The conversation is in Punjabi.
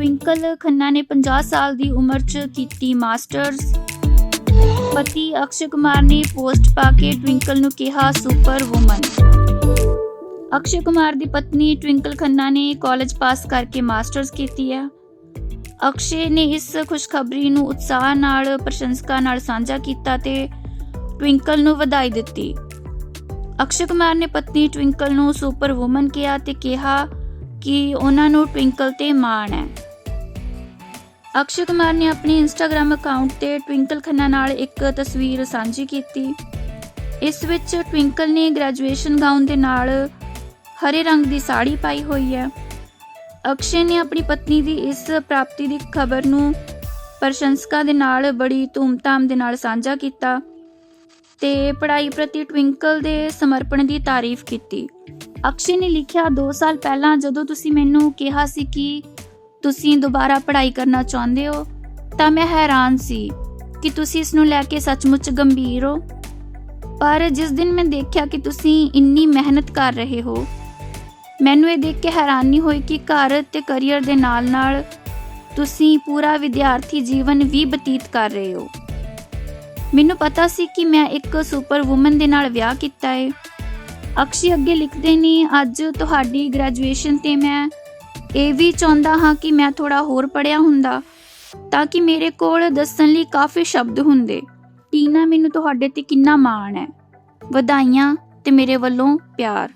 ਟਵਿੰਕਲ ਖੰਨਾ ਨੇ 50 ਸਾਲ ਦੀ ਉਮਰ 'ਚ ਕੀਤੀ ਮਾਸਟਰਸ। ਪਤੀ ਅਕਸ਼ੇ ਕੁਮਾਰ ਨੇ ਪੋਸਟ ਪਾ ਕੇ ਟਵਿੰਕਲ ਨੂੰ ਕਿਹਾ ਸੁਪਰ ਵੂਮਨ ਅਕਸ਼ੇ ਕੁਮਾਰ ਦੀ ਪਤਨੀ ਟਵਿੰਕਲ ਖੰਨਾ ਨੇ ਕਾਲਜ ਪਾਸ ਕਰਕੇ ਮਾਸਟਰਸ ਕੀਤੀ ਹੈ। ਅਕਸ਼ੇ ਨੇ ਇਸ ਖੁਸ਼ਖਬਰੀ ਨੂੰ ਉਤਸ਼ਾਹ ਨਾਲ, ਪ੍ਰਸ਼ੰਸਕਾਂ ਨਾਲ ਸਾਂਝਾ ਕੀਤਾ ਤੇ ਟਵਿੰਕਲ ਨੂੰ ਵਧਾਈ ਦਿੱਤੀ। ਅਕਸ਼ੇ ਕੁਮਾਰ ਨੇ ਪਤਨੀ ਟਵਿੰਕਲ ਨੂੰ ਸੁਪਰ ਵੂਮਨ ਕਿਹਾ ਤੇ ਕਿਹਾ ਕਿ ਉਹਨਾਂ ਨੂੰ ਟਵਿੰਕਲ ਤੇ ਮਾਣ ਹੈ। ਅਕਸ਼ੇ ਕੁਮਾਰ ਨੇ ਆਪਣੇ ਇੰਸਟਾਗ੍ਰam ਅਕਾਊਂਟ ਤੇ ਟਵਿੰਕਲ ਖੰਨਾ ਨਾਲ ਇੱਕ ਤਸਵੀਰ ਸਾਂਝੀ ਕੀਤੀ। ਇਸ ਵਿੱਚ ਟਵਿੰਕਲ ਨੇ ਗ੍ਰੈਜੂਏਸ਼ਨ ਗਾਊਨ ਦੇ ਨਾਲ ਹਰੇ ਰੰਗ ਦੀ ਸਾੜੀ ਪਾਈ ਹੋਈ ਹੈ। ਅਕਸ਼ੇ ਨੇ ਆਪਣੀ ਪਤਨੀ ਦੀ ਇਸ ਪ੍ਰਾਪਤੀ ਦੀ ਖਬਰ ਨੂੰ ਪ੍ਰਸ਼ੰਸਕਾਂ ਦੇ ਨਾਲ ਬੜੀ ਧੂਮਧਾਮ ਦੇ ਨਾਲ ਸਾਂਝਾ ਕੀਤਾ ਤੇ ਪੜ੍ਹਾਈ ਪ੍ਰਤੀ ਟਵਿੰਕਲ ਦੇ ਸਮਰਪਣ ਦੀ ਤਾਰੀਫ ਕੀਤੀ। ਅਕਸ਼ੇ ਨੇ ਲਿਖਿਆ 2 ਸਾਲ ਪਹਿਲਾਂ ਜਦੋਂ ਤੁਸੀਂ ਮੈਨੂੰ ਕਿਹਾ ਸੀ ਕਿ ਤੁਸੀਂ ਦੁਬਾਰਾ ਪੜ੍ਹਾਈ ਕਰਨਾ ਚਾਹੁੰਦੇ ਹੋ, ਤਾਂ ਮੈਂ ਹੈਰਾਨ ਸੀ ਕਿ ਤੁਸੀਂ ਇਸ ਨੂੰ ਲੈ ਕੇ ਸੱਚਮੁੱਚ ਗੰਭੀਰ ਹੋ। ਪਰ ਜਿਸ ਦਿਨ ਮੈਂ ਦੇਖਿਆ ਕਿ ਤੁਸੀਂ ਇੰਨੀ ਮਿਹਨਤ ਕਰ ਰਹੇ ਹੋ, ਮੈਨੂੰ ਇਹ ਦੇਖ ਕੇ ਹੈਰਾਨੀ ਹੋਈ ਕਿ ਘਰ ਤੇ ਕੈਰੀਅਰ ਦੇ ਨਾਲ-ਨਾਲ ਤੁਸੀਂ ਪੂਰਾ ਵਿਦਿਆਰਥੀ ਜੀਵਨ ਵੀ ਬਤੀਤ ਕਰ ਰਹੇ ਹੋ। ਮੈਨੂੰ ਪਤਾ ਸੀ ਕਿ ਮੈਂ ਇੱਕ ਸੁਪਰ ਔਮਨ ਦੇ ਨਾਲ ਵਿਆਹ ਕੀਤਾ ਹੈ ਅਕਸ਼ੀ ਅੱਗੇ ਲਿਖਦੇ ਨੇ, ਅੱਜ ਤੁਹਾਡੀ ਗ੍ਰੈਜੂਏਸ਼ਨ ਤੇ ਮੈਂ ਇਹ ਵੀ ਚਾਹੁੰਦਾ ਹਾਂ ਕਿ ਮੈਂ ਥੋੜਾ ਹੋਰ ਪੜਿਆ ਹੁੰਦਾ ਤਾਂ ਕਿ ਮੇਰੇ ਕੋਲ ਦੱਸਣ ਲਈ ਕਾਫੀ ਸ਼ਬਦ ਹੁੰਦੇ। ਟੀਨਾ ਮੈਨੂੰ ਤੁਹਾਡੇ ਤੇ ਕਿੰਨਾ ਮਾਣ ਹੈ। ਵਧਾਈਆਂ ਤੇ ਮੇਰੇ ਵੱਲੋਂ ਪਿਆਰ।